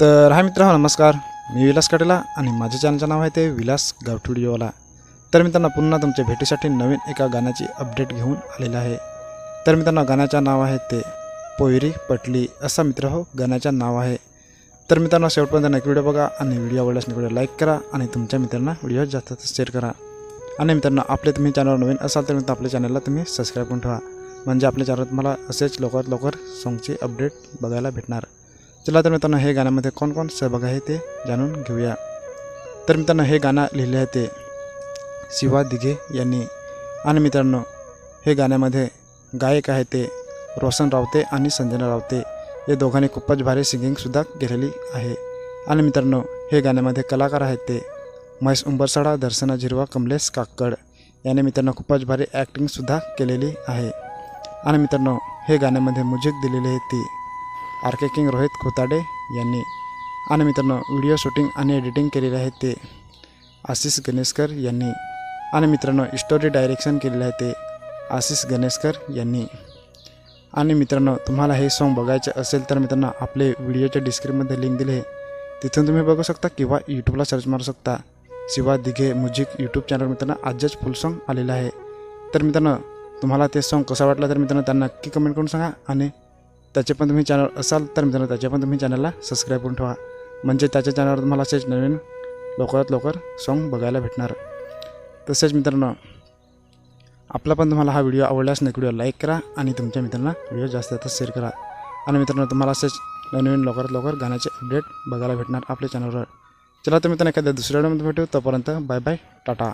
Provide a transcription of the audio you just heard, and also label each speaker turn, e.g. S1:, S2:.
S1: तर हा मित्र नमस्कार. मी विलास कटेला आणि माझ्या चॅनलचं नाव आहे ते विलास गावठी तर तर मित्रांनो पुन्हा तुमच्या भेटीसाठी नवीन एका गाण्याची अपडेट घेऊन आलेला आहे. तर मित्रांनो गाण्याचं नाव आहे ते पोयरी पटली. असा मित्र हो गाण्याचं नाव आहे तर मित्रांनो शेवटपर्यंत नक्की व्हिडिओ बघा आणि व्हिडिओ आवडल्यास व्हिडिओ लाईक करा आणि तुमच्या मित्रांना व्हिडिओ जास्त शेअर करा. आणि मित्रांनो आपले तुम्ही चॅनल नवीन असाल तर मित्र आपल्या चॅनलला तुम्ही सबस्क्राईब करून ठेवा. म्हणजे आपल्या चॅनल तुम्हाला असेच लवकरात लवकर सॉंगची अपडेट बघायला भेटणार. चला तर मित्रांनो हे गाण्यामध्ये कोण कोण सहभाग आहे ते जाणून घेऊया. तर मित्रांनो हे गाणं लिहिले आहे ते शिवा दिघे यांनी. आणि मित्रांनो हे गाण्यामध्ये गायक आहे ते रोशन रावते आणि संजना रावते. या दोघांनी खूपच भारी सिंगिंगसुद्धा केलेली आहे. आणि मित्रांनो हे गाण्यामध्ये कलाकार आहेत ते. महेश उंबरसाडा दर्शना झिरवा कमलेश काक्कड याने मित्रांनो खूपच भारी ॲक्टिंगसुद्धा केलेली आहे. आणि मित्रांनो हे गाण्यामध्ये म्युझिक दिलेली आहे ती R K king Rohit Khotade यांनी. आणि मित्रांनो व्हिडिओ शूटिंग आणि एडिटिंग केलेले आहे ते आशिष गणेशकर यांनी. आणि मित्रांनो स्टोरी डायरेक्शन केलेलं आहे ते आशिष गणेशकर यांनी. आणि मित्रांनो तुम्हाला हे सॉन्ग बघायचे असेल तर मित्रांनो आपले व्हिडिओच्या डिस्क्रिप्शनमध्ये लिंक दिले आहे. तिथून तुम्ही बघू शकता किंवा यूट्यूबला सर्च मारू शकता. Shiva Dighe music YouTube channel मित्रांनो आजच फुल सॉन्ग आलेलं आहे. तर मित्रांनो तुम्हाला ते सॉन्ग कसं वाटलं तर मित्रांनो त्यांना नक्की कमेंट करून सांगा. आणि त्याचे पण तुम्ही चॅनल असाल तर मित्रांनो त्याचे पण तुम्ही चॅनलला सबस्क्राईब करून ठेवा. म्हणजे त्याच्या चॅनलवर तुम्हाला असेच नवीन लवकरात लवकर सॉन्ग बघायला भेटणार. तसेच मित्रांनो आपला पण तुम्हाला हा व्हिडिओ आवडल्यास नक्की व्हिडिओ लाईक करा आणि तुमच्या मित्रांना व्हिडिओ जास्त जास्त शेअर करा. आणि मित्रांनो तुम्हाला असेच नवीन लवकरात लवकर गाण्याचे अपडेट बघायला भेटणार आपल्या चॅनलवर चला तर मित्रांनो एखाद्या दुसऱ्या व्हिडिओमध्ये भेटू. तोपर्यंत बाय बाय टाटा.